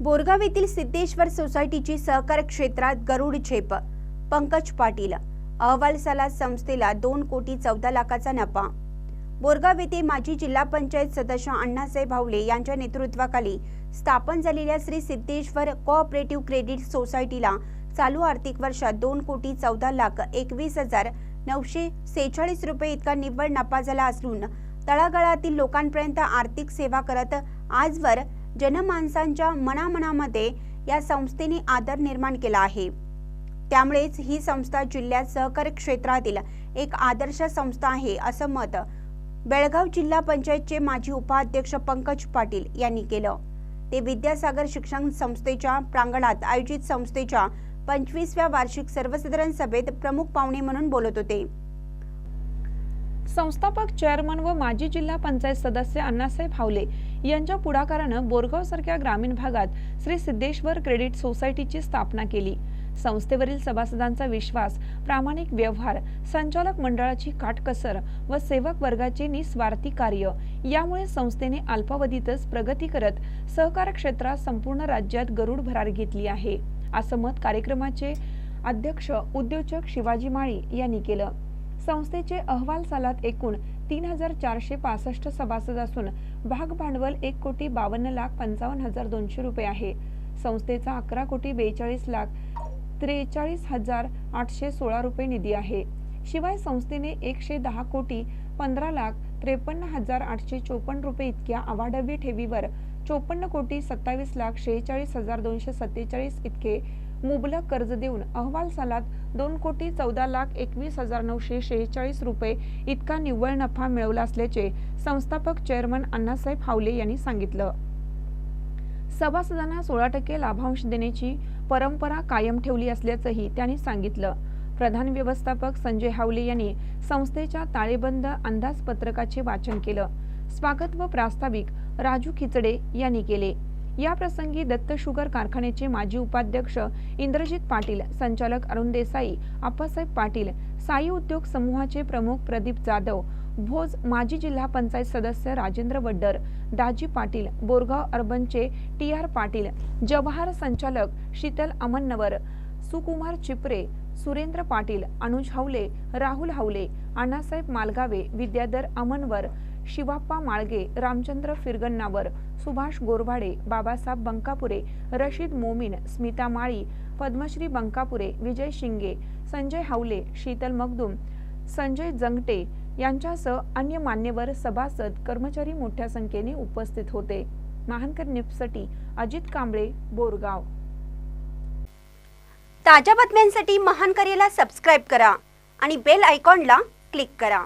बोरगाव येथील सिद्धेश्वर सोसायटीची सहकार क्षेत्रात गरुड झेप पंकज पाटील अहवाल सलाद संस्थेला दोन कोटी चौदा लाखाचा नफा. बोरगाव येथे माजी जिल्हा पंचायत सदस्य अण्णासाहेब भावले यांच्या नेतृत्वाखाली स्थापन झालेल्या श्री सिद्धेश्वर कोऑपरेटिव्ह क्रेडिट सोसायटीला चालू आर्थिक वर्षात दोन कोटी चौदा लाख एकवीस हजार नऊशे सेहेचाळीस रुपये इतका निव्वळ नफा झाला असून तळागाळातील लोकांपर्यंत आर्थिक सेवा करत आजवर जनमानसांच्या मनामनामध्ये या संस्थेने आदर निर्माण केला आहे. त्यामुळेच ही संस्था जिल्ह्यात सहकारी क्षेत्रातील एक आदर्श संस्था आहे असं मत बेळगाव जिल्हा पंचायतचे माजी उपाध्यक्ष पंकज पाटील यांनी केलं. ते विद्यासागर शिक्षण संस्थेच्या प्रांगणात आयोजित संस्थेच्या पंचवीसव्या वार्षिक सर्वसाधारण सभेत प्रमुख पाहुणे म्हणून बोलत होते. संस्थापक चेअरमन व माजी जिल्हा पंचायत सदस्य अण्णासाहेब हावले यांच्या पुढाकारानं बोरगाव सारख्या ग्रामीण भागात श्री सिद्धेश्वर क्रेडिट सोसायटीची स्थापना केली. संस्थेवरील सभासदांचा विश्वास प्रामाणिक व्यवहार संचालक मंडळाची काटकसर व सेवक वर्गाचे निस्वार्थी कार्य यामुळे संस्थेने अल्पावधीतच प्रगती करत सहकार क्षेत्रात संपूर्ण राज्यात गरुड भरार घेतली आहे. असं मत कार्यक्रमाचे अध्यक्ष उद्योजक शिवाजी माळी यांनी केलं. संस्थेचे अहवाल सालात एकूण तीन हजार चारशे पासष्ट सभासद असून भाग भांडवल एक कोटी बावन्न लाख पंचावन्न हजार दोनशे रुपये आहे. संस्थेचा अकरा कोटी बेचाळीस लाख त्रेचाळीस हजार आठशे सोळा रुपये निधी आहे. शिवाय संस्थेने एकशे दहा कोटी पंधरा लाख त्रेपन्न हजार आठशे चोपन्न रुपये इतक्या अवाढव्य ठेवीवर चोपन्न कोटी सत्तावीस लाख शेहेचाळीस हजार दोनशे सत्तेचाळीस इतके मुबलक कर्ज देऊन अहवाल सालात दोन कोटी चौदा लाख एकवीस हजार नऊशे शेहेचाळीस रुपये इतका निव्वळ नफा मिळवला असल्याचे संस्थापक चेअरमन अण्णासाहेब हावले यांनी सांगितलं. सभासदांना सोळा टक्के लाभांश देण्याची परंपरा कायम ठेवली असल्याचंही त्यांनी सांगितलं. प्रधान व्यवस्थापक संजय हावले यांनी संस्थेच्या ताळेबंद अंदाजपत्रकाचे वाचन केलं. स्वागत व प्रास्ताविक राजू खिचडे यांनी केले. या प्रसंगी दत्त शुगर कारखान्याचे माजी उपाध्यक्ष इंद्रजित पाटील संचालक अरुण देसाई आप्पासाहेब पाटील साई उद्योग समूहाचे प्रमुख प्रदीप जाधव भोज माजी जिल्हा पंचायत सदस्य राजेंद्र वड्डर दाजी पाटील बोरगाव अर्बनचे टी आर पाटील जवाहर संचालक शीतल अमन्नवर सुकुमार चिपरे सुरेंद्र पाटील अनुज हावले राहुल हावले अण्णासाहेब मालगावे विद्याधर अमनवर शिवाप्पा माळगे रामचंद्र फिरगन्नावर सुभाष गोरवाडे बाबासाहेब बंकापुरे रशीद मोमीन स्मिता माळी पद्मश्री बंकापुरे विजय शिंगे संजय हावले शीतल मगदुम संजय जंगटे यांच्यासह अन्य मान्यवर सभासद कर्मचारी मोठ्या संख्येने उपस्थित होते. महानकर न्यूजसाठी अजित कांबळे बोरगाव. ताज्या बातम्यांसाठी महानकरेला सबस्क्राईब करा आणि बेल आयकॉनला क्लिक करा.